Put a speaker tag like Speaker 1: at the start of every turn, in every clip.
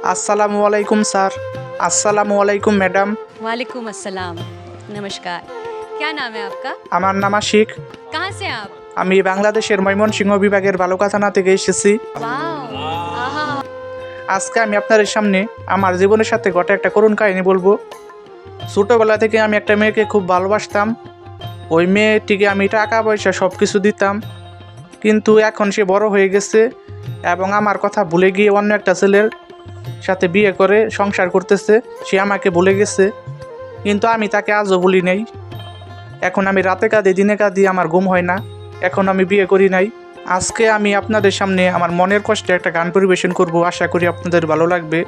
Speaker 1: আসসালামু আলাইকুম স্যার আসসালামু আলাইকুম ম্যাডাম
Speaker 2: वालेकुम अस्सलाम नमस्कार क्या नाम है आपका
Speaker 1: আমার নাম আশিক
Speaker 2: कहाँ से हैं आप
Speaker 1: আমি বাংলাদেশের ময়মনসিংহ বিভাগের বালুকা থানা থেকে এসেছি
Speaker 2: वाओ आहा
Speaker 1: আজকে আমি আপনাদের সামনে আমার জীবনের সাথে ঘটে একটা করুণ কাহিনী বলবো ছোটোবেলা থেকে আমি একটা মেয়েকে খুব ভালোবাসতাম ওই মেয়েটিকে আমি টাকা পয়সা সব কিছু দিতাম কিন্তু এখন সে বড় হয়ে গেছে এবং আমার কথা ভুলে গিয়ে অন্য একটা ছেলের সাথে বিয়ে করে সংসার করতেছে, সে আমাকে ভুলে গেছে। কিন্তু আমি তাকে আজও বলি নাই। এখন আমি রাতে কাঁদি, দিনে কাঁদি, আমার ঘুম হয় না। এখন আমি বিয়ে করি নাই। আজকে আমি আপনাদের সামনে আমার মনের কষ্টে একটা গান পরিবেশন করব, আশা করি আপনাদের ভালো লাগবে।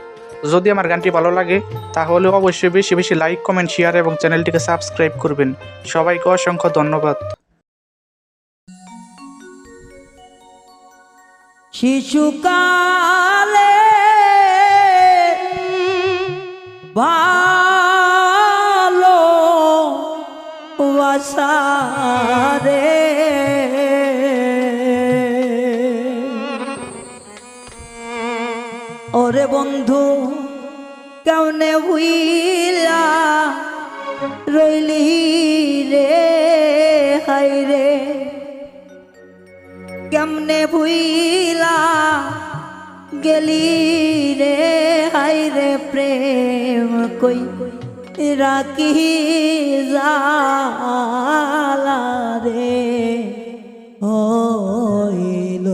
Speaker 1: যদি আমার গানটি ভালো লাগে, তাহলে অবশ্যই বেশি বেশি লাইক, কমেন্ট শেয়ার এবং চ্যানেলটিকে সাবস্ক্রাইব করবেন। সবাইকে অসংখ্য ধন্যবাদ।
Speaker 3: শিশুকালে ভালো বাসারে ওরে বন্ধু কেমনে বুইলা রইলি রে? হাই রে। কেমনে ভুইলা গেলি রে হাই রে প্রেম কই রাখি জালা রে? হইল।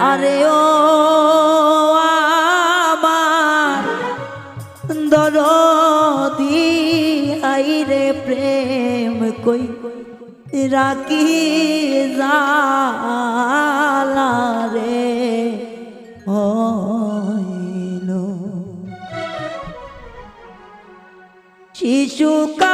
Speaker 3: আরে ও আমার দরদি আইরে প্রেম কই রাখি জালা 主観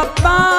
Speaker 3: up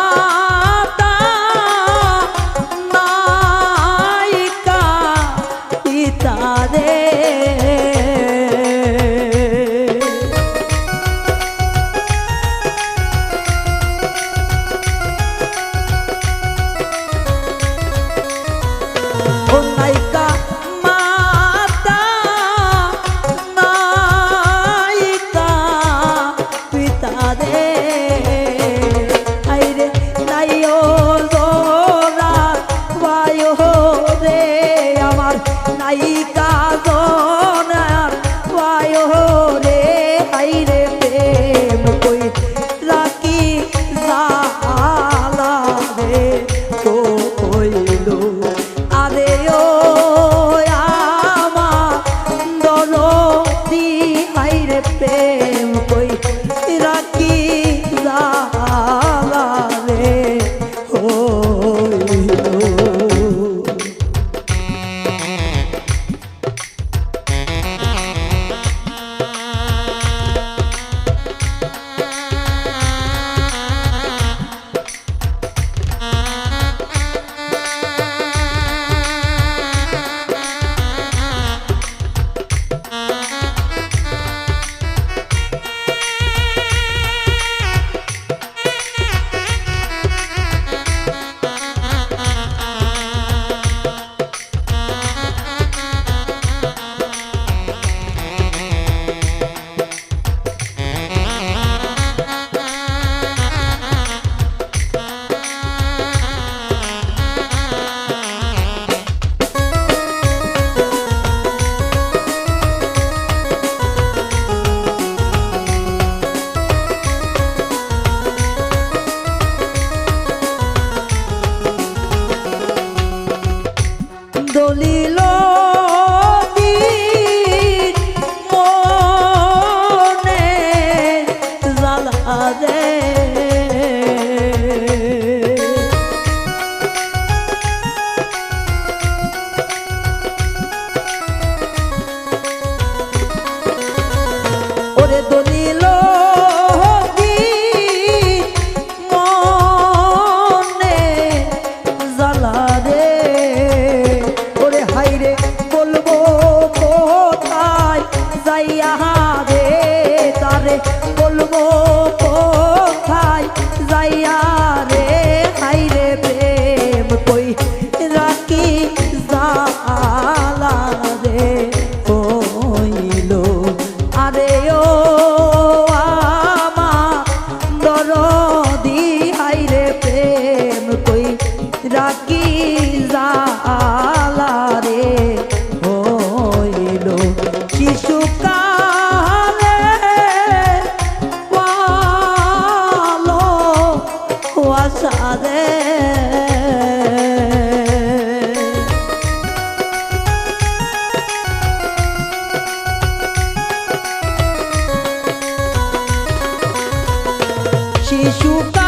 Speaker 3: tu